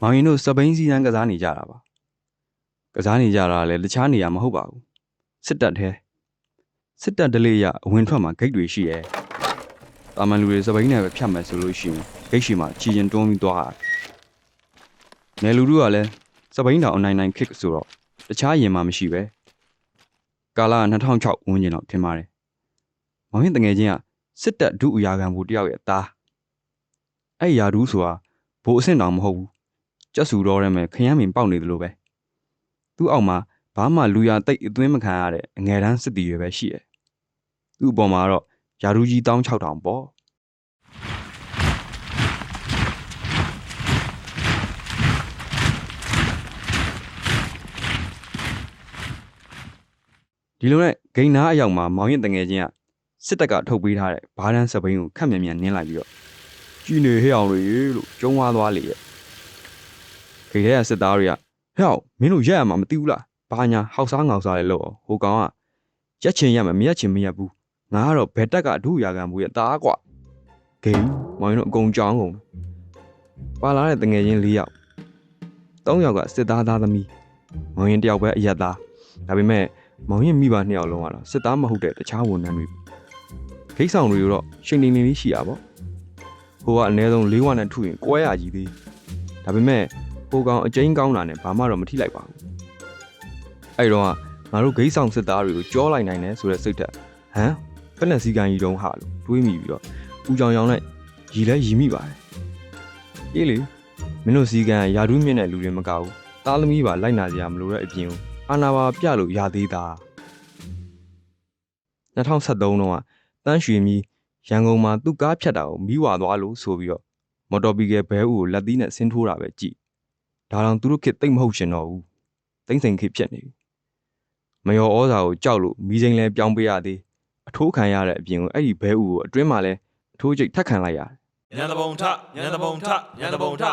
မောင်ရင်တို့စပိန်စီတန်းကစားနေကြတာပါကစားနေကြတာလည်းတခြားနေရာမဟုတ်ပါဘူးစစ်တပ်ထဲစစ်တပ်ဒလေးရအဝင်ထွက်မှာဂိတ်တွေရှိရဲတာမန်လူတွေစပိန်နဲ့ပဲဖြတ်မယ်ဆိုလို့ရှိရင်ဂိတ်ရှိမှာချီရင်တွန်းပြီးသွားတာနယ်လူတို့ကလည်းစပိန်တောင်အနိုင်နိုင်ခစ်ဆိုတော့တခြားရင်မှမရှိပဲကာလာက2006ဝန်းကျင်လောက်ထင်ပါတယ်မောင်ရင်တငယ်ချင်းကစစ်တပ်ဒုဥယာခံဘူးတယောက်ရဲ့သားအဲ့ယာဒူးဆိုတာဘိုးအဆင့်တောင်မဟုတ်ဘူး ကြက်စုတော့ရဲမယ်ခရမ်းမင်ပေါက်နေတယ်လို့ပဲသူ့အောက်မှာဘာမှလူရတိတ်အသွင်းမခံရတဲ့အငယ်တန်းစစ်တီတွေပဲရှိတယ်သူ့အပေါ်မှာတော့ယာရူကြီး16000ပေါ့ဒီလိုနဲ့ဂိမ်းနားအရောက်မှာမောင်ရင်တငယ်ချင်းကစစ်တပ်ကထုတ်ပေးထားတဲ့ဘားတန်းစပိန်ကိုခက်မြန်မြန်နင်းလိုက်ပြီးတော့ကြည်နေဟဲ့အောင်တွေလို့ကျုံးသွားသွားလေရဲ့ ခေထဲကစစ်သားတွေကဟဲ့အောင်မင်းတို့ရက်ရမှာမသိဘူးလားဘာညာဟောက်စားငေါက်စားလေလို့ဟိုကောင်ကရက်ချင်ရမယ်မရက်ချင်မရက်ဘူးငါကတော့ဘယ်တက်ကအထုရာခံဘူးရဲ့တားကွာဂိမ်းမောင်ရင်တို့အကုန်ကြောင်းကုန်ပါလာတဲ့တငယ်ချင်း၄ယောက်၃ယောက်ကစစ်သားသားသမီးမောင်ရင်တယောက်ပဲအရက်သားဒါပေမဲ့မောင်ရင်မိဘနှစ်ယောက်လုံးကတော့စစ်သားမဟုတ်တဲ့တခြားဝန်ထမ်းတွေဂိတ်ဆောင်တွေတော့ရှင်နေနေလေးရှိတာပေါ့ဟိုကအနည်းဆုံး၄ဝနဲ့ထုရင်ကွဲရကြီးသေးဒါပေမဲ့ ပိုကောင်အကျဉ်းကောင်းတာနဲ့ဘာမှတော့မထိလိုက်ပါဘူးအဲ့တော့ကငါတို့ဂိတ်ဆောင်စစ်သားတွေကိုကြောလိုက်နိုင်တယ်ဆိုတဲ့စိတ်ဓာတ်ဟမ်ဖက်လက်စီကန်ကြီးတုံးဟာလို့တွေးမိပြီးတော့ဦးကြောင်ကြောင်နဲ့ရီလဲရီမိပါတယ်အေးလေမင်းတို့စီကန်ရာထူးမြင့်တဲ့လူတွေမကဘူးတားသမီးပါလိုက်နာစရာမလိုတဲ့အပြင်ကိုအာနာပါပြလို့ရသေးတာ2013တုန်းကတန်းရွှေမီရန်ကုန်မှာသူ့ကားဖြတ်တာကိုမိဝါသွားလို့ဆိုပြီးတော့မော်တော်ဘီကယ်ဘဲဦးကိုလက်သီးနဲ့ဆင်းထိုးတာပဲကြည့် ဒါတောင်သူတို့ခေတ်တိတ်မဟုတ်ရှင်တော့ဘူးတိမ့်စိန်ခေတ်ဖြစ်နေပြီမယောဩဇာကိုကြောက်လို့မီးစိန်လဲပြောင်းပေးရသေးအထိုးခံရတဲ့အပြင်ကိုအဲ့ဒီဘဲဥကိုအတွင်းမှာလဲအထိုးကျိတ်ထက်ခံလိုက်ရတယ်ညံတပုံထညံတပုံထညံတပုံထ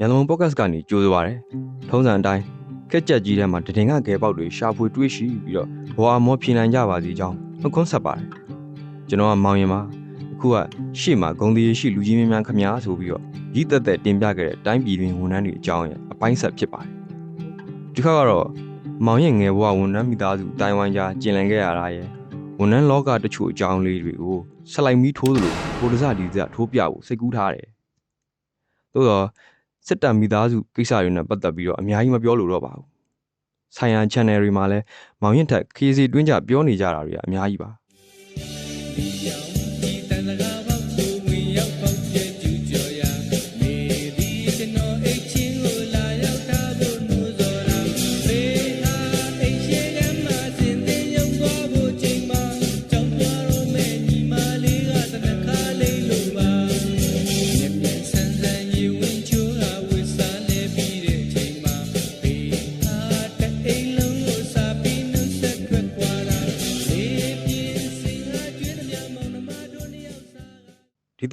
ရန်ကုန်ပေါ့ကတ်ကနေကြိုးစားပါတယ်ထုံးစံအတိုင်းခက်ကြက်ကြီးထဲမှာတည်ငါကဲပေါက်တွေရှာဖွေတွေးရှိပြီးတော့ဘောအမောဖြေနိုင်ကြပါစီကြောင်းနှုတ်ခွန်းဆက်ပါတယ်ကျွန်တော်ကမောင်ရင်ပါအ ခုကရှေ့မှာဂုံတည်ရှိလူကြီးများများခမားဆိုပြီးတော့ရည်သက်သက်တင်ပြခဲ့တဲ့တိုင်းပြည်တွင်ဝန်ထမ်းတွေအကြောင်းရဲ့အပိုင်းဆက်ဖြစ်ပါတယ်ဒီခါကတော့မောင်ရင်ငယ်ဘဝဝန်ထမ်းမိသားစုတိုင်ဝမ်ကြားကျင်လည်ခဲ့ရတာရဲ့ဝန်ထမ်းလောကတချို့အကြောင်းလေးတွေကိုဆက်လိုက်မီးထိုးသလိုပိုဒစဒီစထိုးပြဖို့စိတ်ကူးထားတယ်သို့တော့စစ်တပ်မိသားစုကိစ္စတွေနဲ့ပတ်သက်ပြီးတော့အများကြီးမပြောလို့တော့ပါဘူး။ဆိုင်ရာ channel တွေမှာလည်းမောင်ရင်ထက်ခေစီတွင်းကြပြောနေကြတာတွေကအများကြီးပါ။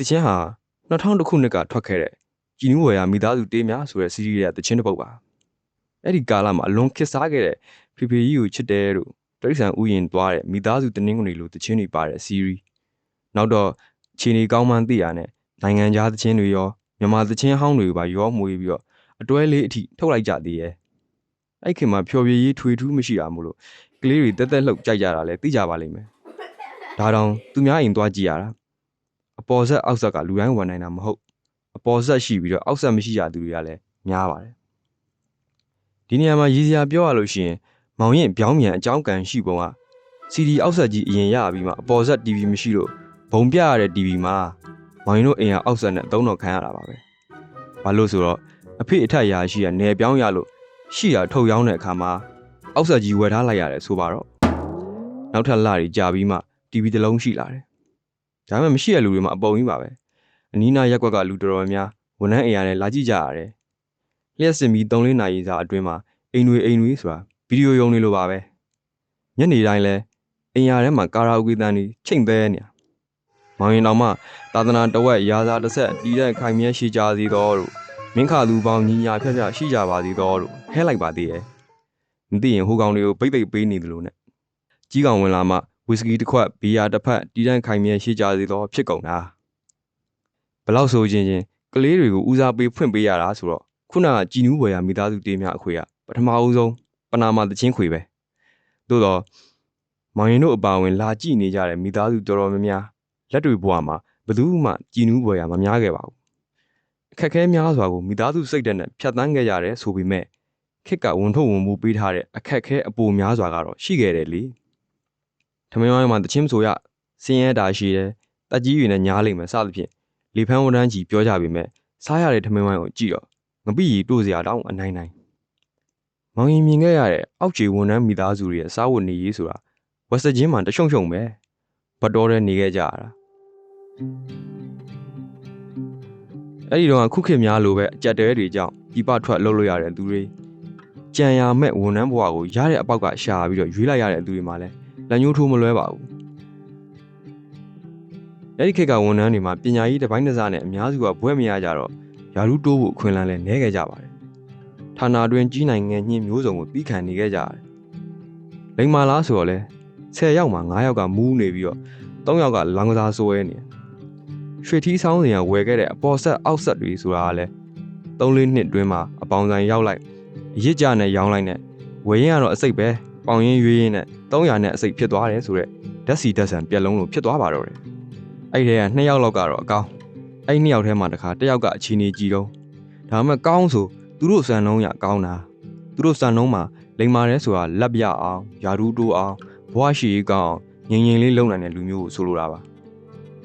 ခြင်းဟာ2000ခုနှစ်ကထွက်ခဲ့တဲ့ကြည်နူးဝယ်ရမိသားစုတေးများဆိုတဲ့စီးရီးရဲ့တခြင်းတစ်ပုဒ်ပါအဲ့ဒီကာလမှာအလွန်ခစ်စားခဲ့တဲ့ဖေဖေကြီးကိုချစ်တယ်လို့တရိษံဥယျင်သွားတဲ့မိသားစုတင်းငွေလိုတခြင်းတွေပါတဲ့စီးရီးနောက်တော့ခြေနေကောင်းမှန်းသိရတဲ့နိုင်ငံခြားတခြင်းတွေရောမြန်မာတခြင်းဟောင်းတွေပါရောမွေးပြီးတော့အတွဲလေးအထိထုတ်လိုက်ကြသေးရဲ့အဲ့ခင်မှာဖျော်ဖြေရေးထွေထူးမရှိတာမို့လို့ကလေးတွေတက်တက်လှုပ်ကြိုက်ကြတာလဲသိကြပါလိမ့်မယ်ဒါတောင်သူများအိမ်သွားကြည့်ရတာ အပေါ်ဆက်အောက်ဆက်ကလူတိုင်းဝင်နိုင်တာမဟုတ်အပေါ်ဆက်ရှိပြီးတော့အောက်ဆက်မရှိကြသူတွေကလည်းများပါတယ်ဒီနေရာမှာရည်စရာပြောရလို့ရှိရင်မောင်ရင်ပြောင်းမြန်အကြောင်းကန်ရှိပုံက CD အောက်ဆက်ကြီးအရင်ရပြီးမှအပေါ်ဆက် TV မရှိလို့ဘုံပြရတဲ့ TV မှာမောင်ရင်တို့အိမ်ကအောက်ဆက်နဲ့အသုံးတော်ခံရတာပါပဲဘာလို့ဆိုတော့အဖေအထက်ရာရှိကနေပြောင်းရလို့ရှိတာထုတ်ရောင်းတဲ့အခါမှာအောက်ဆက်ကြီးဝယ်ထားလိုက်ရတယ်ဆိုပါတော့နောက်ထပ်လတွေကြာပြီးမှ TV တစ်လုံးရှိလာတယ် ဒါပေမဲ့မရှိတဲ့လူတွေမှာအပုံကြီးပါပဲအနီးနားရက်ကွက်ကလူတော်တော်များဝန်ထမ်းအိမ်ရတယ်လာကြည့်ကြရတယ်လျှက်စင်ပြီး3လနာရီစာအတွင်းမှာအိမ်တွေအိမ်တွေဆိုတာဗီဒီယိုရုံတွေလိုပါပဲညနေတိုင်းလဲအိမ်ရထဲမှာကာရာအိုကေတန်တွေချိန်သေးနေတာမောင်ရင်တော်မှသာသနာတဝက်ရာစာတစ်ဆက်တီးတဲ့ခိုင်မြဲရှိကြစီတော်တို့မင်းခါလူပေါင်းညီညာဖြတ်ဖြတ်ရှိကြပါစီတော်တို့ဟဲလိုက်ပါသေးရဲ့မသိရင်ဟိုကောင်တွေကိုပိတ်ပိတ်ပေးနေသလိုနဲ့ကြီးကောင်ဝင်လာမှ ဝီစကီတစ်ခွက်ဘီယာတစ်ဖက်တီးတန်းခိုင်မြဲရှိကြစေသောဖြစ်ကုန်တာဘဘယ်လောက်ဆိုချင်းချင်းကလေးတွေကိုဦးစားပေးဖွင့်ပေးရတာဆိုတော့ခုနကကြည်နူးဝယ်ရမိသားစုတေးများအခွေကပထမအဦးဆုံးပနာမတချင်းခွေပဲသို့တော့မောင်ရင်တို့အပါအဝင်လာကြည့်နေကြတဲ့မိသားစုတော်တော်များများလက်တွေဘဝမှာဘယ်သူမှကြည်နူးဝယ်ရမများခဲ့ပါဘူးအခက်အခဲများစွာကိုမိသားစုစိတ်ဓာတ်နဲ့ဖြတ်တန်းခဲ့ကြရတယ်ဆိုပေမဲ့ခက်ကဝန်ထုတ်ဝန်မူပေးထားတဲ့အခက်အခဲအပိုများစွာကတော့ရှိခဲ့တယ်လေ ထမင်းဝိုင်းမှာတချင်းဆိုရစင်းရဲတာရှိတယ်တက်ကြီးတွေနဲ့ညားလိမ့်မယ်စသဖြင့်လေဖန်းဝန်တန်းကြီးပြောကြပေမဲ့စားရတဲ့ထမင်းဝိုင်းကိုကြည့်တော့ငပိရီတို့စရာတောင်းအနိုင်နိုင်မောင်ရင်မြင်ခဲ့ရတဲ့အောက်ခြေဝန်တန်းမိသားစုတွေရဲ့စားဝတ်နေရေးဆိုတာဝက်စချင်းမှာတရှုံရှုံပဲဘတ်တော်တဲ့နေခဲ့ကြရတာအဲ့ဒီတော့ခုခေတ်များလိုပဲအကြက်တဲတွေကြောင့်ပြပထွက်လှုပ်လို့ရတဲ့သူတွေကြံရမဲ့ဝန်ထမ်းဘဝကိုရတဲ့အပေါက်ကရှာပြီးတော့ရွေးလိုက်ရတဲ့သူတွေမှာလည်း လက်ညှိုးထိုးမလွဲပါဘူးအဲ့ဒီခေတ်ကဝန်ထမ်းတွေမှာပညာရေးတစ်ပိုင်းတစ်စားနဲ့အများစုကဘွဲ့မရကြတော့ယာရုတိုးဖို့အခွင့်အလမ်းလည်းနည်းခဲ့ကြပါတယ်ဌာနတွင်ကြီးနိုင်ငံညင်းမျိုးစုံကိုပြီးခံနေခဲ့ကြရတယ်လိမ္မာလားဆိုတော့လဲ10ယောက်မှာ9ယောက်ကမူးနေပြီးတော့3ယောက်ကလောင်ကစားစိုးရဲနေတယ်ရွှေထီးဆောင်းစင်ကဝယ်ခဲ့တဲ့အပေါ်ဆက်အောက်ဆက်တွေဆိုတာကလည်း3-4နှစ်တွင်းမှာအပေါင်းဆိုင်ရောက်လိုက်ရစ်ကြနဲ့ရောင်းလိုက်နဲ့ဝယ်ရင်ကတော့အစိတ်ပဲ ပေါင်ရင်ရွေးရင်နဲ့300နဲ့အစိတ်ဖြစ်သွားတယ်ဆိုတော့ဓာတ်စီဓာတ်ဆန်ပြက်လုံးလို့ဖြစ်သွားပါတော့တယ်အဲ့ဒီက2ယောက်လောက်ကတော့အကောင်းအဲ့2ယောက်ထဲမှာတခါတစ်ယောက်ကအခြေအနေကြည့်တော့ဒါမှမကောင်းဆိုသူတို့စံနှုံးရကောင်းတာသူတို့စံနှုံးမှာလိမ္မာရဲဆိုတာလက်ပြအောင်ယာရူးတိုးအောင်ဘွားရှိရေးကောင်းငင်ငင်လေးလုံနိုင်တဲ့လူမျိုးကိုဆိုလိုတာပါ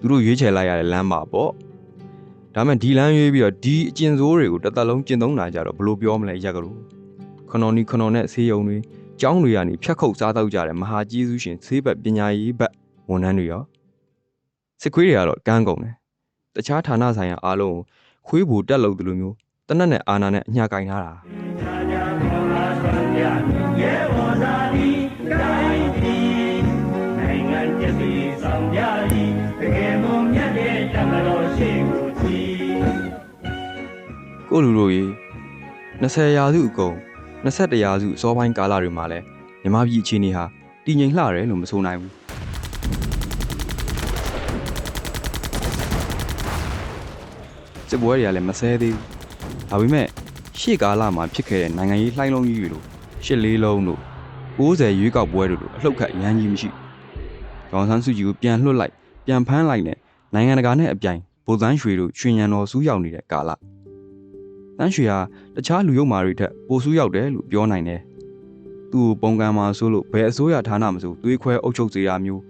သူတို့ရွေးချယ်လိုက်ရတဲ့လမ်းပါပေါ့ဒါမှဒီလမ်းရွေးပြီးတော့ဒီအကျင်စိုးတွေကိုတစ်သက်လုံးကျင့်သုံးတာကြတော့ဘယ်လိုပြောမလဲရက်ကလို့ခနော်နီခနော်နဲ့ဆေးရုံတွေ ကျောင်းတွေကနေဖြတ်ခုတ်စားတော့ကြတဲ့မဟာကြီးစုရှင်ဆေးဘက်ပညာရေးဘက်ဝန်ထမ်းတွေရောစစ်ခွေးတွေကတော့ကန်းကုန်တယ်တခြားဌာနဆိုင်ရာအားလုံးကိုခွေးဘူတက်လို့ဒီလိုမျိုးတနက်နဲ့အာနာနဲ့အညာကင်ထားတာနိုင်ငံကျက်စီဆောင်ကြ၏တကယ်မုံမြတ်တဲ့တမတော်ရှိကိုကြည်ကိုလူတို့ရေ20ရာစုအကုန် 21ရာစုအစောပိုင်းကာလတွေမှာလဲမြမပြည်အခြေအနေဟာတည်ငြိမ်လှတယ်လို့မဆိုနိုင်ဘူးစစ်ပွဲတွေကလည်းမဆဲသေးဘူးဒါပေမဲ့ရှေ့ကာလမှာဖြစ်ခဲ့တဲ့နိုင်ငံရေးလှိုင်းလုံးကြီးတွေလို့ရှစ်လေးလုံးတို့60ရွေးကောက်ပွဲတို့လိုအလှုပ်ခတ်အရန်ကြီးမရှိဒေါန်ဆန်းစုကြည်ကိုပြန်လွှတ်လိုက်ပြန်ဖမ်းလိုက်နဲ့နိုင်ငံတကာနဲ့အပြိုင်ဗိုလ်သန်းရွှေတို့ရွှေညံတော်စူးရောက်နေတဲ့ကာလ တန်းရွှေဟာတခြားလူရုပ်မာတွေထက်ပိုဆူးရောက်တယ်လို့ပြောနိုင်တယ်။သူ့ကိုပုံကံမှာဆိုလို့ဘယ်အစိုးရဌာနမဆိုသွေးခွဲအုပ်ချုပ်စေတာမျိုး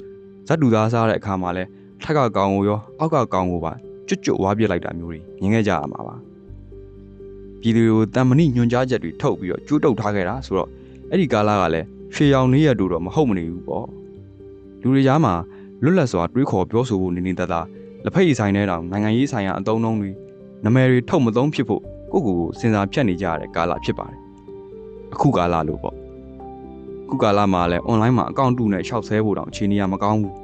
ဇက်တူသားစားတဲ့အခါမှာလဲထက်ကကောင်ကိုရောအောက်ကကောင်ကိုပါကျွတ်ကျွတ်ဝါပြစ်လိုက်တာမျိုးတွေမြင်ခဲ့ကြရမှာပါ။ပြည်သူတွေကိုတန်မဏိညွန်ကြားချက်တွေထုတ်ပြီးတော့ကျိုးတုပ်ထားခဲ့တာဆိုတော့အဲ့ဒီကာလကလည်းရွှေရောင်နေရတူတော့မဟုတ်မနေဘူးပေါ့။လူတွေကြားမှာလွတ်လပ်စွာတွေးခေါ်ပြောဆိုဖို့နေနေတသာလက်ဖက်ရည်ဆိုင်တဲ့တောင်နိုင်ငံရေးဆိုင်ရာအသုံးအနှုန်းတွေနမယ်တွေထုတ်မသုံးဖြစ်ဖို့ ကိုယ့်ကိုယ်ကိုစဉ်းစားဖြတ်နေကြရတဲ့ကာလဖြစ်ပါတယ်အခုကာလလို့ပေါ့အခုကာလမှာလည်း online မှာအကောင့်တူနဲ့ရှောက်ဆဲဖို့တောင်အခြေအနေကမကောင်းဘူး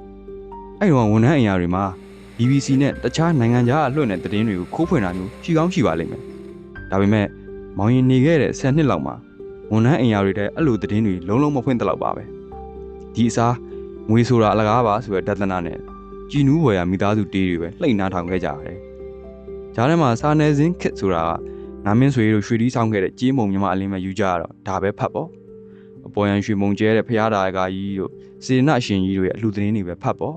အဲ့တော့ဝန်ထမ်းအင်အားတွေမှာ BBC နဲ့တခြားနိုင်ငံခြားအလွှင့်တဲ့သတင်းတွေကိုခိုးဖွင့်တာမျိုးရှိကောင်းရှိပါလိမ့်မယ်ဒါပေမဲ့မောင်ရင်နေခဲ့တဲ့10နှစ်လောက်မှာဝန်ထမ်းအင်အားတွေတဲ့အဲ့လိုသတင်းတွေလုံးလုံးမဖွင့်တလောက်ပါပဲဒီအစားငွေဆိုတာအလကားပါဆိုတဲ့ဒသနာနဲ့ကြည်နူးဝယ်ရမိသားစုတေးတွေပဲလှိမ့်နှားထောင်ခဲ့ကြရတယ်ဂျားထဲမှာစာနယ်ဇင်းခစ်ဆိုတာက နာမင်းဆွေတို့ရွှေတီးဆောင်ခဲ့တဲ့ကြေးမုံမြမအလင်းမဲ့ယူကြရတော့ဒါပဲဖတ်ပေါ့အပေါ်ရန်ရွှေမုံကျဲတဲ့ဖျားတာကကြီးတို့စေနအရှင်ကြီးတို့ရဲ့အလှသတင်းတွေပဲဖတ်ပေါ့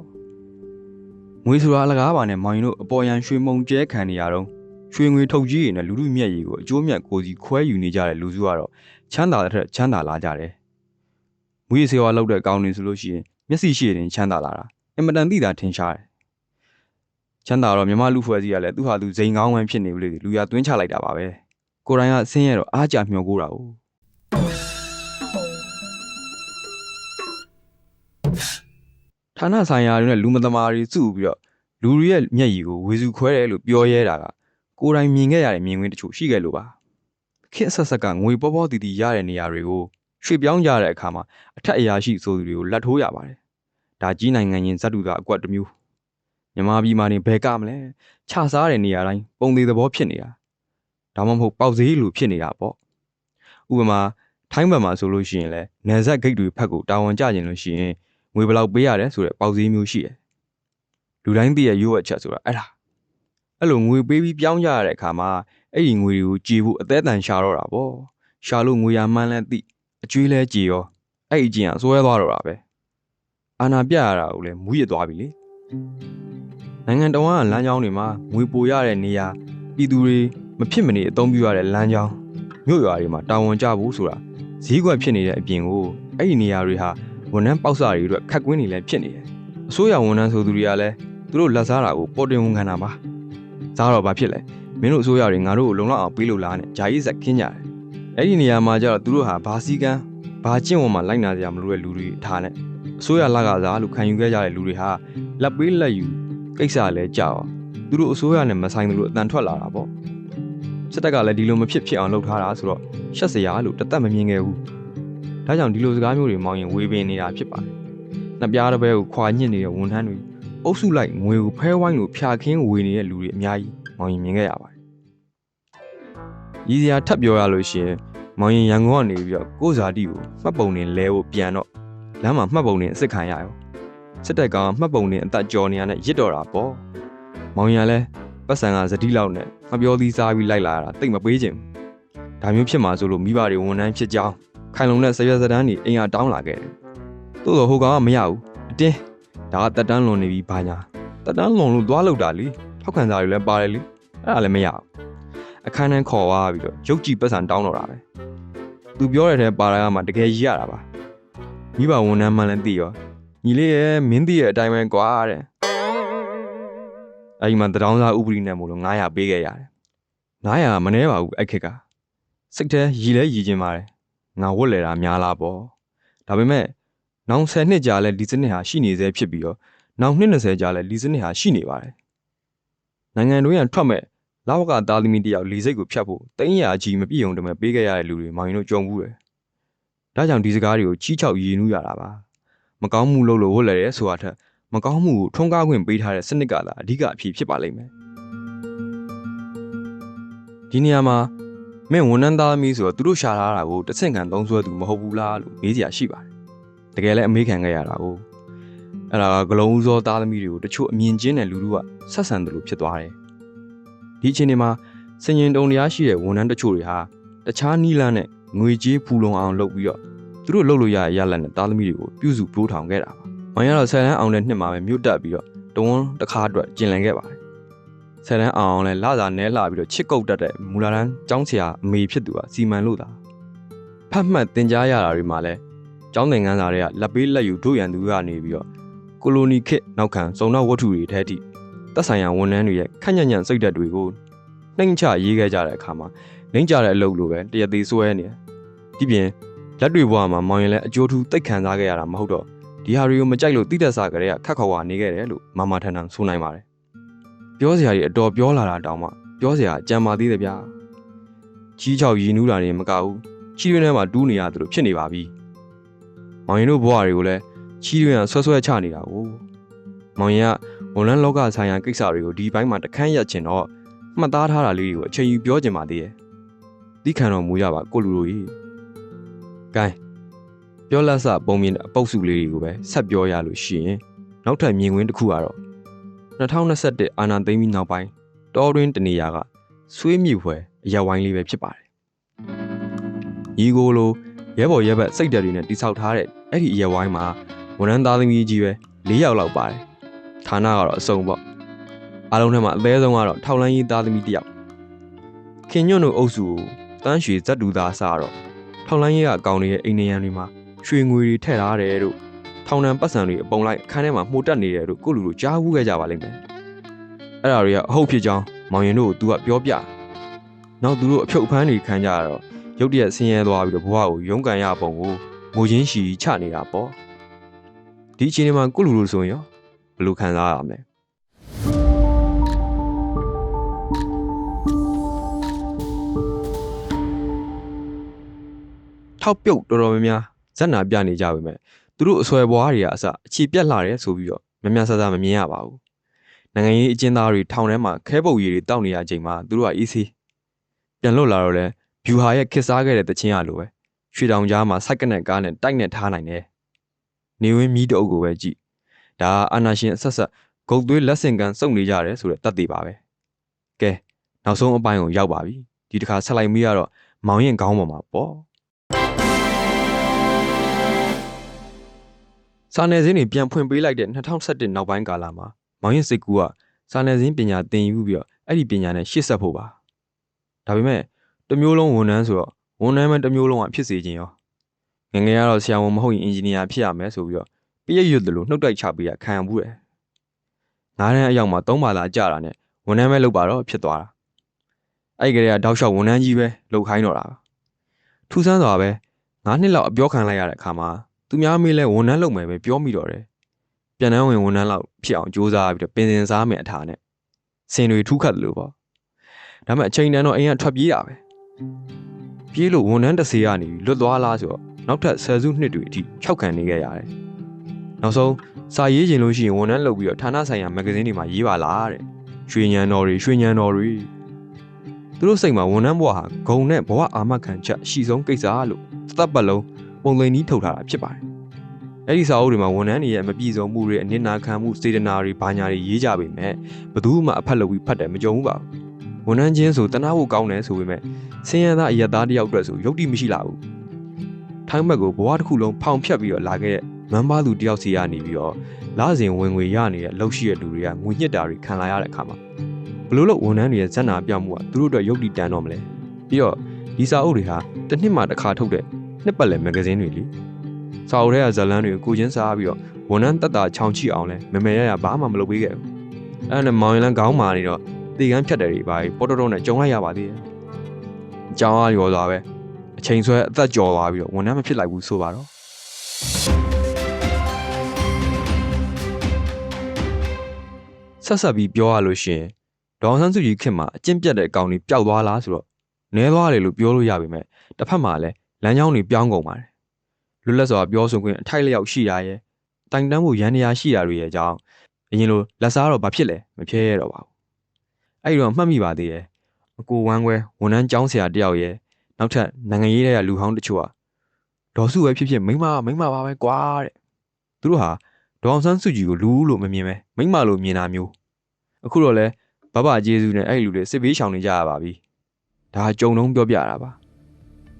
ငွေဆိုတာအလကားပါနဲ့မောင်ရင်တို့အပေါ်ရန်ရွှေမုံကျဲခံနေရတော့ရွှေငွေထုတ်ကြီးတွေနဲ့လူလူမြက်ကြီးကိုအကျိုးမြတ်ကိုစီခွဲယူနေကြတဲ့လူစုကတော့ချမ်းသာတဲ့ထက်ချမ်းသာလာကြတယ်မွေးစေဝါလောက်တဲ့ကောင်းနေဆိုလို့ရှိရင်မျက်စိရှိရင်ချမ်းသာလာတာအင်မတန်သိတာထင်ရှားတယ် ချမ်းသာတော့မြမလူဖွဲ့စည်းရလဲသူဟာသူဇိမ်ကောင်းမှန်းဖြစ်နေဘူးလေလူရသွင်းချလိုက်တာပါပဲကိုရိုင်းကဆင်းရဲတော့အားကြမျောကိုတာ哦ဌာနဆိုင်ရာတွေနဲ့လူမသမားတွေစုပြီးတော့လူတွေရဲ့မျက်ရည်ကိုဝေစုခွဲတယ်လို့ပြောရဲတာကကိုယ်တိုင်မြင်ခဲ့ရတဲ့မြင်ကွင်းတချို့ရှိခဲ့လို့ပါခက်ဆက်ဆက်ကငွေပေါ်ပေါ်တီတီရတဲ့နေရာတွေကိုရွှေ့ပြောင်းကြတဲ့အခါမှာအထက်အရာရှိဆိုသူတွေကိုလက်ထိုးရပါတယ်ဒါကြီးနိုင်ငံချင်းဇတ်တူတာအကွက်တစ်မျိုး မြန်မာပြည်မှာနေဘယ်ကမလဲခြစားတဲ့နေရာတိုင်းပုံသေးသဘောဖြစ်နေတာဒါမှမဟုတ်ပေါက်ဈေးလိုဖြစ်နေတာပေါ့ဥပမာထိုင်းဘက်မှာဆိုလို့ရှိရင်လည်းနယ်ဆက်ဂိတ်တွေဖက်ကိုတာဝန်ကျကျင်လို့ရှိရင်ငွေဘယ်လောက်ပေးရတယ်ဆိုတဲ့ပေါက်ဈေးမျိုးရှိတယ်လူတိုင်းသိရဲ့ရိုးဝက်ချက်ဆိုတာအဲ့ဒါအဲ့လိုငွေပေးပြီးပြောင်းကြရတဲ့အခါမှာအဲ့ဒီငွေတွေကိုကြေဖို့အသေးအတန်ရှာတော့တာပေါ့ရှာလို့ငွေရမှန်းလဲသိအကျွေးလဲကြေရောအဲ့ဒီအကျင့်ကစွဲသွားတော့တာပဲအာနာပြရတာကိုလည်းမူးရသွားပြီလေ နိုင်ငံတော်ကလမ်းကြောင်းတွေမှာငွေပိုရတဲ့နေရာပြည်သူတွေမဖြစ်မနေအသုံးပြုရတဲ့လမ်းကြောင်းမြို့ရွာတွေမှာတာဝန်ကျဖို့ဆိုတာဈေးကွက်ဖြစ်နေတဲ့အပြင်ကိုအဲ့ဒီနေရာတွေဟာဝန်ထမ်းပေါက်စားတွေအတွက်ခက်ကွင်းနေလည်းဖြစ်နေတယ်အစိုးရဝန်ထမ်းဆိုသူတွေကလည်းသူတို့လက်စားတာကိုပေါ်တင်ဝန်ခံတာပါစားတော့ဘာဖြစ်လဲမင်းတို့အစိုးရတွေငါတို့ကိုလုံလောက်အောင်ပေးလို့လားနဲ့ဂျာကြီးဆက်ခင်းကြတယ်အဲ့ဒီနေရာမှာကျတော့သူတို့ဟာဘာစည်းကမ်းဘာကျင့်ဝတ်မှလိုက်နာကြမလို့တဲ့လူတွေထားနဲ့အစိုးရလက်ကစားလို့ခံယူခဲ့ကြတဲ့လူတွေဟာလက်ပေးလက်ယူ ကိစ္စလည်းကြောက်သူတို့အစိုးရနဲ့မဆိုင်ဘူးလို့အတန်ထွက်လာတာပေါ့စစ်တပ်ကလည်းဒီလိုမဖြစ်ဖြစ်အောင်လုပ်ထားတာဆိုတော့ရှက်စရာလို့တသက်မမြင်ခဲ့ဘူးဒါကြောင့်ဒီလိုစကားမျိုးတွေမောင်းရင်ဝေပင်နေတာဖြစ်ပါတယ်နှစ်ပြားတစ်ဘဲကိုခွာညစ်နေတဲ့ဝန်ထမ်းတွေအုပ်စုလိုက်ငွေကိုဖဲဝိုင်းလို့ဖြာခင်းဝေနေတဲ့လူတွေအများကြီးမောင်းရင်မြင်ခဲ့ရပါတယ်ရည်စရာထပ်ပြောရလို့ရှိရင်မောင်ရင်ရန်ကုန်ကနေပြီးတော့ကိုဇာတိကိုမှတ်ပုံနဲ့လဲဖို့ပြန်တော့လမ်းမှာမှတ်ပုံနဲ့အစ်စ်ခံရရော စစ်တပ်ကမှတ်ပုံနဲ့အသက်ကြော်နေရတဲ့ရစ်တော်တာပေါ့မောင်ရင်ကလည်းပတ်စံကဇတိလောက်နဲ့မပြောသီးစားပြီးလိုက်လာတာတိတ်မပေးချင်ဘူးဒါမျိုးဖြစ်မှာဆိုလို့မိဘတွေဝန်ထမ်းဖြစ်ကြောင်းခိုင်လုံတဲ့ဆရွက်စတန်းတွေအိမ်ကတောင်းလာခဲ့တယ်သို့တော့ဟိုကောင်ကမရဘူးအတင်းဒါကတက်တန်းလွန်နေပြီဘာညာတက်တန်းလွန်လို့သွားလောက်တာလေထောက်ခံစာတွေလည်းပါတယ်လေအဲ့ဒါလည်းမရဘူးအခန်းထဲခေါ်သွားပြီးတော့ရုပ်ကြည့်ပတ်စံတောင်းတော့တာပဲသူပြောတဲ့ထဲပါတာကမှတကယ်ရရတာပါမိဘဝန်ထမ်းမှလည်းသိရော ညီလေးရဲ့မင်းသိရဲ့အတိုင်းပဲကွာတဲ့အဲ့ဒီမှာတရောင်းစားဥပဒေနဲ့မို့လို့900ပေးခဲ့ရတယ်900ကမနှဲပါဘူးအဲ့ခက်ကစိတ်ထဲရည်လဲရည်ကျင်ပါတယ်ငါဝတ်လဲတာများလားပေါ့ဒါပေမဲ့နောင်10နှစ်ကြာလဲဒီစနစ်ဟာရှိနေသေးဖြစ်ပြီးတော့နောင်20ကြာလဲဒီစနစ်ဟာရှိနေပါတယ်နိုင်ငံတွင်းကထွက်မဲ့လောက်ကသားသမီးတယောက်လီစိတ်ကိုဖြတ်ဖို့တင်းရကြီးမပြည့်ုံတမဲ့ပေးခဲ့ရတဲ့လူတွေမောင်ရင်တို့ကြုံဘူးတယ်ဒါကြောင့်ဒီစကားတွေကိုချီးချောက်ရည်နူးရတာပါ မကောင်းမှုလုပ်လို့ဝတ်လဲရဲဆိုတာထက်မကောင်းမှုကိုထုံးကားခွင့်ပေးထားတဲ့စနစ်ကသာအဓိကအဖြစ်ဖြစ်ပါလိမ့်မယ်ဒီနေရာမှာမင်းဝန်ထမ်းသားသမီးဆိုတော့သူတို့ရှာထားတာကိုတစ်ဆင့်ခံသုံးဆွဲသူမဟုတ်ဘူးလားလို့မေးစရာရှိပါတယ်တကယ်လည်းအမေးခံခဲ့ရတာကိုအဲ့ဒါကဂလုံးဦးစောသားသမီးတွေကိုတချို့အမြင်ကျင်းတဲ့လူတို့ကဆက်ဆံတယ်လို့ဖြစ်သွားတယ်ဒီအချိန်ဒီမှာစင်ရင်တုံတရားရှိတဲ့ဝန်ထမ်းတချို့တွေဟာတခြားနီးလန်းနဲ့ငွေကြေးဖူလုံအောင်လုပ်ပြီးတော့ သူတို့လုပ်လို့ရရရလက်နဲ့သားသမီးတွေကိုပြုစုပျိုးထောင်ခဲ့တာပါ။မောင်ရတော့ဆယ်တန်းအောင်တဲ့နှစ်မှာပဲမြို့တက်ပြီးတော့တဝန်းတစ်ခါအတွက်ကျင်လည်ခဲ့ပါတယ်။ဆယ်တန်းအောင်လဲလာစာနဲလာပြီးတော့ချစ်ကုတ်တက်တဲ့မူလာတန်းကျောင်းဆရာအမေဖြစ်သူကစီမံလို့တာ။ဖတ်မှတ်တင်ကြားရတာတွေမှာလဲကျောင်းသင်ခန်းစာတွေကလက်ပေးလက်ယူတို့ရန်သူကနေပြီးတော့ကိုလိုနီခေတ်နောက်ခံစုံတော့ဝတ္ထုတွေထဲထိသက်ဆိုင်ရာဝန်ထမ်းတွေရဲ့ခက်ညံ့ညံ့စိတ်ဓာတ်တွေကိုနှိမ်ချရေးခဲ့ကြတဲ့အခါမှာနှိမ်ကြတဲ့အလုပ်လိုပဲတရသေးဆွဲနေတယ်။ဒီပြင် လက်တွေဘွားမှာမောင်ရင်လည်းအကျိုးထူးတိတ်ခံစားခဲ့ရတာမဟုတ်တော့ဒီဟာတွေကိုမကြိုက်လို့တိတက်စားကြတဲ့ကခက်ခေါ်ဝါနေခဲ့တယ်လို့မမထန်ထန်ဆိုနိုင်ပါတယ်။ပြောစရာကြီးအတော်ပြောလာတာတောင်မှပြောစရာကြံပါသေးတယ်ဗျာ။ကြီးချောက်ရည်နူးတာတွေမကဘူး။ချီးတွင်းထဲမှာတူးနေရတယ်လို့ဖြစ်နေပါပြီ။မောင်ရင်တို့ဘွားတွေကိုလည်းချီးတွင်းကဆွဲဆွဲချနေတာကိုမောင်ရင်ကဝန်လန်းလောကဆိုင်ရာကိစ္စတွေကိုဒီဘိုင်းမှာတခန့်ရက်ချင်တော့မှတ်သားထားတာလေးတွေကိုအချိန်ယူပြောချင်ပါသေးရဲ့။ဒီခံတော်မူရပါကိုလူတို့ကြီး။ gain ပြောလက်စပုံမြင်တဲ့အပုပ်စုလေးတွေကိုပဲဆက်ပြောရလို့ရှိရင်နောက်ထပ်မြင်ကွင်းတစ်ခုကတော့2021အာနာသိမ့်ပြီးနောက်ပိုင်းတောတွင်းတနေရာကဆွေးမြေဖွယ်အရက်ဝိုင်းလေးပဲဖြစ်ပါတယ်။ညီကိုလိုရဲဘော်ရဲဘက်စိတ်ဓာတ်တွေနဲ့တိဆောက်ထားတဲ့အဲ့ဒီအရက်ဝိုင်းမှာဝန်ထမ်းသားသမီးကြီးပဲ၄ယောက်လောက်ပါတယ်။ဌာနကတော့အစုံပေါ့။အားလုံးထဲမှာအသေးဆုံးကတော့ထောက်လန်းရေးသားသမီးတစ်ယောက်။ခင်ညွန့်တို့အုပ်စုကိုတန်းရွှေဇက်တူသားစားတော့ ထောက်လန်းရေးကအကောင်တွေရဲ့အိမ်နေရန်တွေမှာရွှေငွေတွေထည့်ထားတယ်တို့ထောင်နှံပတ်စံတွေအပုံလိုက်ခန်းထဲမှာမှုတ်တက်နေတယ်တို့ကိုလူတို့ကြားဘူးခဲ့ကြပါလိမ့်မယ်အဲ့ဒါတွေကအဟုတ်ဖြစ်ကြောင်းမောင်ရင်တို့က तू ကပြောပြနောက်သူတို့အဖြုတ်ဖမ်းတွေခံကြရတော့ရုတ်တရက်ဆင်းရဲသွားပြီးတော့ဘဝကိုရုန်းကန်ရပုံကိုငိုချင်းရှီချနေတာပေါ့ဒီအချိန်ဒီမှာကိုလူတို့ဆိုရင်ရောဘယ်လိုခံစားရမလဲ ထောက်ပြုတ်တော်တော်များများဇက်နာပြနေကြပါပဲသူတို့အဆွဲဘွားတွေကအစအခြေပြက်လာတယ်ဆိုပြီးတော့မများဆဆမမြင်ရပါဘူးနိုင်ငံရေးအကျဉ်းသားတွေထောင်ထဲမှာခဲပုတ်ရည်တွေတောက်နေရချိန်မှာသူတို့ကအေးဆေးပြန်လွတ်လာတော့လဲဘျူဟာရဲ့ခစ်စားခဲ့တဲ့တခြင်းရလိုပဲရွှေတောင်ကြားမှာစိုက်ကနဲ့ကားနဲ့တိုက်နဲ့ထားနိုင်တယ်နေဝင်းမီးတအုပ်ကိုပဲကြည့်ဒါအာနာရှင်အဆက်ဆက်ဂုတ်သွေးလက်ဆင့်ကန်စုပ်နေကြတယ်ဆိုတဲ့တတ်သိပါပဲကဲနောက်ဆုံးအပိုင်းကိုရောက်ပါပြီဒီတစ်ခါဆက်လိုက်မိရတော့မောင်ရင်ခေါင်းပေါ်မှာပေါ့ စာနယ်ဇင်းတွေပြန်ဖွင့်ပေးလိုက်တဲ့2017နောက်ပိုင်းကာလမှာမောင်ရင်စိတ်ကူကစာနယ်ဇင်းပညာသင်ယူပြီးတော့အဲ့ဒီပညာနဲ့ရှေ့ဆက်ဖို့ပါဒါပေမဲ့တစ်မျိုးလုံးဝန်ထမ်းဆိုတော့ဝန်ထမ်းပဲတစ်မျိုးလုံးကဖြစ်စေခြင်းရောငယ်ငယ်ကတော့ဆရာဝန်မဟုတ်ရင်အင်ဂျင်နီယာဖြစ်ရမယ်ဆိုပြီးတော့ပြည့်ရွတ်တယ်လို့နှုတ်တိုက်ချပေးရခံရဘူးတယ်ငါးတန်းအရောက်မှာသုံးပါလာကြတာနဲ့ဝန်ထမ်းပဲလုပ်ပါတော့ဖြစ်သွားတာအဲ့ဒီကလေးကတောက်လျှောက်ဝန်ထမ်းကြီးပဲလုပ်ခိုင်းတော့တာထူးဆန်းစွာပဲငါးနှစ်လောက်အပြောခံလိုက်ရတဲ့အခါမှာ သူများမေးလဲဝန်ထမ်းလုပ်မယ်ပဲပြောမိတော့တယ်ပြန်တန်းဝင်ဝန်ထမ်းလောက်ဖြစ်အောင်ကြိုးစားပြီးတော့ပင်စင်စားမယ်အထာနဲ့စင်တွေထူးခတ်တယ်လို့ပေါ့ဒါပေမဲ့အချိန်တန်တော့အိမ်ကထွက်ပြေးတာပဲပြေးလို့ဝန်ထမ်းတစ်စေကနေလွတ်သွားလားဆိုတော့နောက်ထပ်ဆယ်စုနှစ်တွေအထိခြောက်ခံနေခဲ့ရတယ်နောက်ဆုံးစာရေးခြင်းလို့ရှိရင်ဝန်ထမ်းလုပ်ပြီးတော့ဌာနဆိုင်ရာမဂ္ဂဇင်းတွေမှာရေးပါလားတဲ့ရွှေညံတော်တွေရွှေညံတော်တွေသူတို့စိတ်မှာဝန်ထမ်းဘဝဟာဂုံနဲ့ဘဝအာမခံချက်အရှိဆုံးကိစ္စလို့သတ်ပတ်လုံး ပုံသိန်းကြီးထုတ်ထားတာဖြစ်ပါတယ်အဲ့ဒီစာအုပ်တွေမှာဝန်ထမ်းတွေရဲ့မပြည့်စုံမှုတွေအနစ်နာခံမှုစေတနာတွေဘာညာတွေရေးကြပေမဲ့ဘယ်သူမှအဖက်လုပ်ပြီးဖတ်တယ်မကြုံဘူးပါဘူးဝန်ထမ်းချင်းဆိုတနာဖို့ကောင်းတယ်ဆိုပေမဲ့ဆင်းရဲသားအရက်သားတယောက်အတွက်ဆိုယုတ်တိမရှိလာဘူးထိုင်းဘက်ကိုဘဝတစ်ခုလုံးဖောင်ဖြတ်ပြီးတော့လာခဲ့တဲ့မန်းပါသူတယောက်စီကနေပြီးတော့လာစဉ်ဝင်ငွေရနေတဲ့အလုပ်ရှိတဲ့လူတွေကငွေညှစ်တာတွေခံလာရတဲ့အခါမှာဘလို့လို့ဝန်ထမ်းတွေရဲ့ဇက်နာပြောင်းမှုကသူတို့အတွက်ယုတ်တိတန်တော့မလဲပြီးတော့ဒီစာအုပ်တွေဟာတစ်နှစ်မှတစ်ခါထုတ်တဲ့ နှစ်ပတ်လည်မဂ္ဂဇင်းတွေလီစာအုပ်တွေကဇာတ်လမ်းတွေကိုကိုချင်းစားပြီးတော့ဝန်ထမ်းတက်တာချောင်ချိအောင်လဲမမေရရဘာမှမလုပ်ပေးခဲ့ဘူးအဲ့ဒါနဲ့မောင်ရင်လန်းခေါင်းမာနေတော့တေကန်းဖြတ်တယ်တွေပါပေါ်တော်တော်နဲ့ကြုံလိုက်ရပါသေးတယ်အကြောင်းအားရောသွားပဲအချိန်ဆွဲအသက်ကြော်သွားပြီးတော့ဝန်ထမ်းမဖြစ်လိုက်ဘူးဆိုပါတော့ဆက်ဆက်ပြီးပြောရလို့ရှိရင်ဒေါအောင်ဆန်းစုကြည်ခင်မှာအကျင့်ပြတ်တဲ့အကောင်ကြီးပျောက်သွားလားဆိုတော့နဲသွားတယ်လို့ပြောလို့ရပါပဲတစ်ဖက်မှာလည်း လမ်းကြောင်းတွေပြောင်းကုန်ပါတယ်လွတ်လပ်စွာပြောဆိုခွင့်အထိုက်လျောက်ရှိရရဲ့တိုင်တန်းမှုရန်တရားရှိတာတွေရဲ့အကြောင်းအရင်လိုလက်စားတော့ဘာဖြစ်လဲမဖြစ်ရတော့ပါဘူးအဲ့ဒီတော့မှတ်မိပါသေးတယ်အကိုဝမ်းခွဲဝန်ထမ်းကျောင်းဆရာတယောက်ရဲ့နောက်ထပ်နိုင်ငံရေးတဲ့လူဟောင်းတချို့ဟာဒေါ်စုပဲဖြစ်ဖြစ်မိမမိမပါပဲကွာတဲ့သူတို့ဟာဒေါအောင်ဆန်းစုကြည်ကိုလူလို့မမြင်ပဲမိမလို့မြင်တာမျိုးအခုတော့လဲဘဘကျေးဇူးနဲ့အဲ့ဒီလူတွေစစ်ဘေးရှောင်နေကြရပါပြီဒါကြုံတုံးပြောပြတာပါ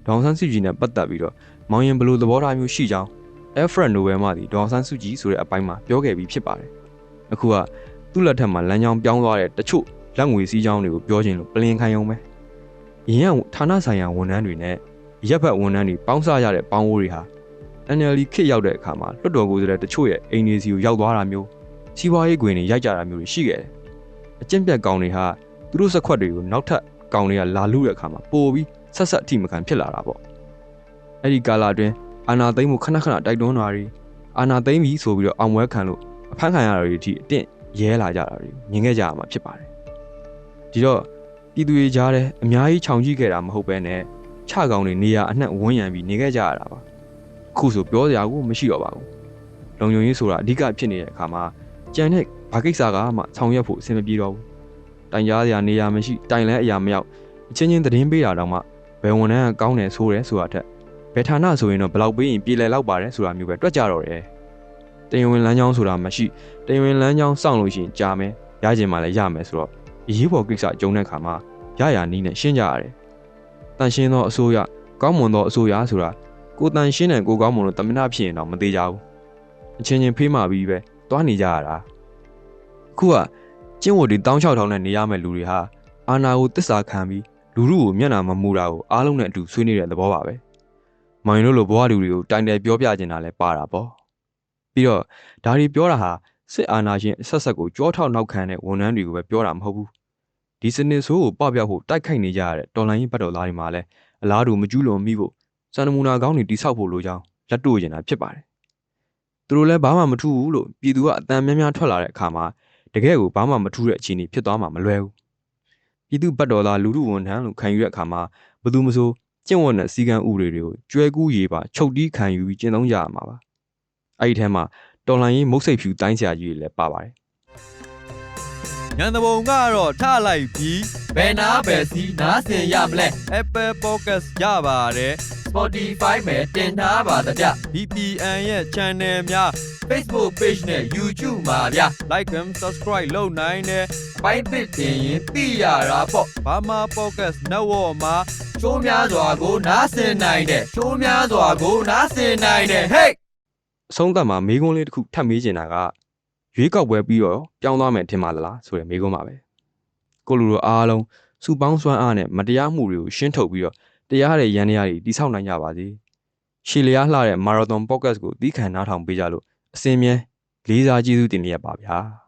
ဒေါအောင်ဆန်းစုကြည်နဲ့ပတ်သက်ပြီးတော့မောင်ရင်ဘလို့သဘောထားမျိုးရှိကြောင်း Alfred Nobel မှဒီဒေါအောင်ဆန်းစုကြည်ဆိုတဲ့အပိုင်းမှာပြောခဲ့ပြီးဖြစ်ပါတယ်အခုကသူ့လက်ထက်မှာလမ်းကြောင်းပြောင်းသွားတဲ့တချို့လက်ငွေစည်းကြောင်းတွေကိုပြောခြင်းလို့ပလင်ခိုင်းအောင်ပဲ။ရင်းကဌာနဆိုင်ရာဝန်ထမ်းတွေနဲ့ရက်ဖက်ဝန်ထမ်းတွေပေါင်းစားရတဲ့ပေါင်းဝိုးတွေဟာ NLD ခစ်ရောက်တဲ့အခါမှာလွတ်တော်ကိုယ်စားလှယ်တချို့ရဲ့အိမ်နေစီကိုရောက်သွားတာမျိုးစီးပွားရေးကွင်တွေရိုက်ကြတာမျိုးတွေရှိခဲ့တယ်။အကျင့်ပြတ်ကောင်တွေဟာသူတို့စက်ခွက်တွေကိုနောက်ထပ်ကောင်တွေကလာလူတဲ့အခါမှာပိုပြီး ဆက်ဆက်အထိမခံဖြစ်လာတာပေါ့။အဲ့ဒီကာလအတွင်းအာနာသိမ့်မှုခဏခဏတိုက်တွန်းတာတွေအာနာသိမ့်ပြီဆိုပြီးတော့အောင်ပွဲခံလို့အဖမ်းခံရတာတွေအထိအတင့်ရဲလာကြတာတွေမြင်ခဲ့ကြရမှာဖြစ်ပါတယ်ဒီတော့ပြည်သူတွေကြားထဲအများကြီးခြောင်ကြည့်ခဲ့တာမဟုတ်ပဲနဲ့ခြကောင်တွေနေရာအနှံ့ဝန်းရံပြီးနေခဲ့ကြရတာပါအခုဆိုပြောစရာကိုမရှိတော့ပါဘူးလုံယုံရေးဆိုတာအဓိကဖြစ်နေတဲ့အခါမှာကြံတဲ့ဘာကိစ္စကမှဆောင်ရွက်ဖို့အဆင်မပြေတော့ဘူးတိုင်ကြားစရာနေရာမရှိတိုင်လဲအရာမရောက်အချင်းချင်းသတင်းပေးတာတော့မှ ဘယ်ဝန်ထမ်းကကောင်းတယ်ဆိုတယ်ဆိုတာထက်ဘယ်ဌာနဆိုရင်တော့ဘယ်လောက်ပေးရင်ပြည်လဲလောက်ပါတယ်ဆိုတာမျိုးပဲတွက်ကြတော့တယ်တင်ဝင်လမ်းကြောင်းဆိုတာမရှိတင်ဝင်လမ်းကြောင်းစောင့်လို့ရှိရင်ကြာမယ်ရကျင်မှလည်းရမယ်ဆိုတော့အရေးပေါ်ကိစ္စအကျုံးတဲ့ခါမှာရရနီးနဲ့ရှင်းကြရတယ်တန်ရှင်းသောအစိုးရကောင်းမွန်သောအစိုးရဆိုတာကိုတန်ရှင်းတဲ့ကိုကောင်းမွန်လို့တမနာဖြစ်ရင်တော့မသေးကြဘူးအချင်းချင်းဖေးမှပြီးပဲတွားနေကြရတာအခုကကျင့်ဝတ်တွေတောင်းချောက်ထောင်းနဲ့နေရမယ့်လူတွေဟာအာနာကိုတစ္ဆာခံပြီး လူလူကိုမျက်နှာမမူတာကိုအားလုံးနဲ့အတူဆွေးနေတဲ့သဘောပါပဲ။မိုင်တို့လိုဘဝလူတွေကိုတိုင်တယ်ပြောပြနေတာလဲပါတာပေါ့။ပြီးတော့ဒါတွေပြောတာဟာစစ်အာဏာရှင်အဆက်ဆက်ကိုကြောထောက်နောက်ခံတဲ့ဝန်ထမ်းတွေကိုပဲပြောတာမဟုတ်ဘူး။ဒီစနစ်ဆိုးကိုပပျောက်ဖို့တိုက်ခိုက်နေကြရတဲ့တော်လိုင်းရင်ဘတ်တော်သားတွေမှာလဲအလားတူမကျူးလွန်မိဖို့စံနမူနာကောင်းတွေတိဆောက်ဖို့လိုကြောင်းလက်တို့ကျင်တာဖြစ်ပါတယ်။သူတို့လည်းဘာမှမထူးဘူးလို့ပြည်သူကအတန်များများထွက်လာတဲ့အခါမှာတကယ်ကိုဘာမှမထူးတဲ့အခြေအနေဖြစ်သွားမှာမလွယ်ဘူး။ ပြည်သူဘတ်တော်သားလူမှုဝန်ထမ်းလို့ခံယူတဲ့အခါမှာဘယ်သူမဆိုကျင့်ဝတ်နဲ့စီကံဥပဒေတွေကိုကျွဲကူးရေးပါချုပ်တီးခံယူပြီးကျင့်သုံးကြရမှာပါ။အဲ့ဒီထဲမှာတော်လှန်ရေးမုတ်စိတ်ဖြူတိုင်းဆရာကြီးတွေလည်းပါပါတယ်ညံတဘုံကတော့ထလိုက်ပြီး ဘယ်နာဘယ်စီနားဆင်ရမလဲ Apple Podcast ရပါတယ် Spotify မှာတင်ထားပါတဗျ VPN ရဲ့ channel များ Facebook page နဲ့ YouTube မှာဗျ like and subscribe လုပ်နိုင်တယ်ပိုင်းသစ်တင်ရင်သိရတာပေါ့ဘာမာ podcast network မှာချိုးများစွာကိုနားဆင်နိုင်တယ်ချိုးများစွာကိုနားဆင်နိုင်တယ်ဟေးအဆုံးသတ်မှာမေးခွန်းလေးတစ်ခုထပ်မေးချင်တာကရွေးကောက်ပွဲပြီးတော့ပြောင်းသွားမယ်ထင်ပါလားဆိုတဲ့မေးခွန်းပါပဲ ကိုလူတို့အားလုံးစုပေါင်းစွမ်းအားနဲ့မတရားမှုတွေကိုရှင်းထုတ်ပြီးတော့တရားတဲ့ရန်တရားတွေတိဆောက်နိုင်ကြပါစေရှည်လျားလှတဲ့ marathon podcast ကိုသီးခံနားထောင်ပေးကြလို့အစင်မြဲလေးစားကျေးဇူးတင်နေရပါဗျာ